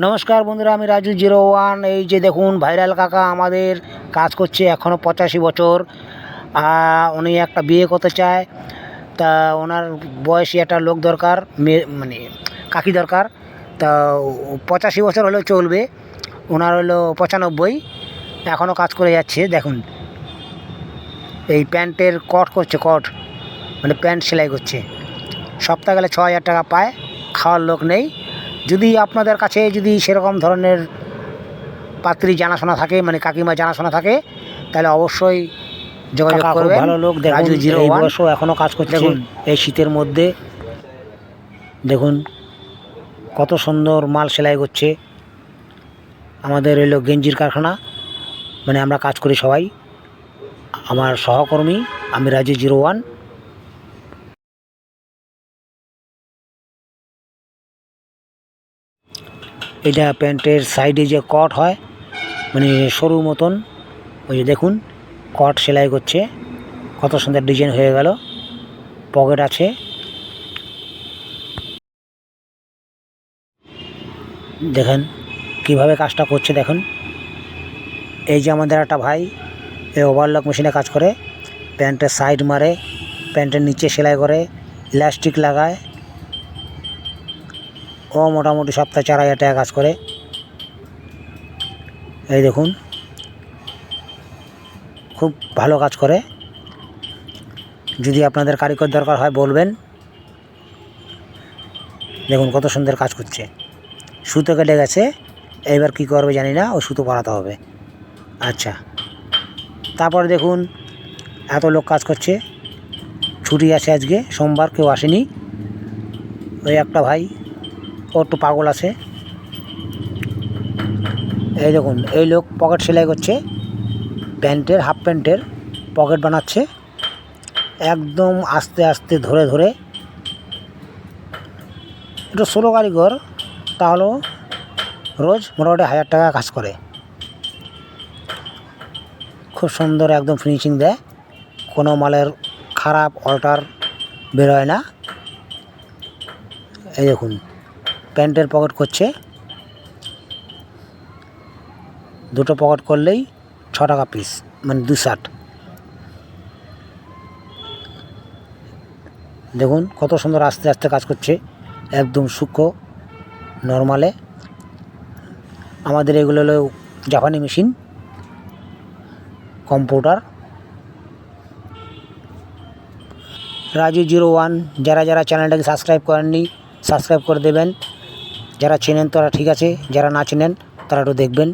নমস্কার বন্ধুরা, আমি রাজু জিরো ওয়ান। এই যে দেখুন, ভাইরাল কাকা আমাদের কাজ করছে এখনও পঁচাশি বছর। উনি একটা বিয়ে করতে চায়। তা ওনার বয়সী একটা লোক দরকার, মেয়ে মানে কাকি দরকার। তা পঁচাশি বছর হলেও চলবে। ওনার হলো পঁচানব্বই। এখনও কাজ করে যাচ্ছে, দেখুন। এই প্যান্টের কট করছে, কট। মানে প্যান্ট সেলাই করছে। সপ্তাহ গেলে ছ হাজার টাকা পায়, খাওয়ার লোক নেই। যদি আপনাদের কাছে যদি সেরকম ধরনের পাত্রী জানাশোনা থাকে মানে কাকিমা জানাশোনা থাকে তাহলে অবশ্যই যোগাযোগ করবেন। ভালো লোক, রাজু জিরো বয়সেও এখনও কাজ করছে। দেখুন। এই শীতের মধ্যে। দেখুন কত সুন্দর মাল সেলাই করছে। আমাদের এলো গেঞ্জির কারখানা মানে আমরা কাজ করি সবাই। আমার সহকর্মী আমি রাজু জিরো ওয়ান। এটা প্যান্টের সাইডে যে কট হয় মানে সরু মতন, ওই যে দেখুন, কট সেলাই করছে, কত সুন্দর ডিজাইন হয়ে গেল, পকেট আছে। দেখেন, কীভাবে কাজটা করছে দেখুন। এই যে আমাদের একটা ভাই এই ওভারলক মেশিনে কাজ করে, প্যান্টের সাইড মারে, প্যান্টের নিচে সেলাই করে ইলাস্টিক লাগায় ও মোটামুটি সপ্তাহে চার হাজার টাকা কাজ করে। এই দেখুন। খুব ভালো কাজ করে। যদি আপনাদের কারিগর দরকার হয় বলবেন। দেখুন কত সুন্দর কাজ করছে। সুতো কেটে গেছে। এবার কি করবে জানি না, ও সুতো পরাতে হবে। আচ্ছা। তারপরে দেখুন, এত লোক কাজ করছে। ছুটি আছে আজকে, সোমবার, কেউ আসেনি। ওই একটা ভাই একটু পাগল আছে। এই দেখুন, এই লোক পকেট সেলাই করছে, প্যান্টের, হাফ প্যান্টের পকেট বানাচ্ছে, একদম আস্তে আস্তে ধরে ধরে। একটু ষোলো কারিগর তাহলেও রোজ মোটামুটি হাজার টাকা কাজ করে। খুব সুন্দর একদম ফিনিশিং দেয়, কোনো মালের খারাপ অল্টার বেরোয় না। এই দেখুন। প্যান্টের পকেট করছে। দুটো পকেট করলেই ছ টাকা পিস মানে দু শার্ট দেখুন কত সুন্দর আস্তে আস্তে কাজ করছে, একদম সূক্ষ্ম, নর্মালে। আমাদের এগুলো হলো জাপানি machine, computer. Raju zero one, যারা যারা চ্যানেলটাকে সাবস্ক্রাইব করেননি, সাবস্ক্রাইব করে দেবেন। যারা চেনেন তারা ঠিক আছে যারা না চেনেন তারা একটু দেখবেন।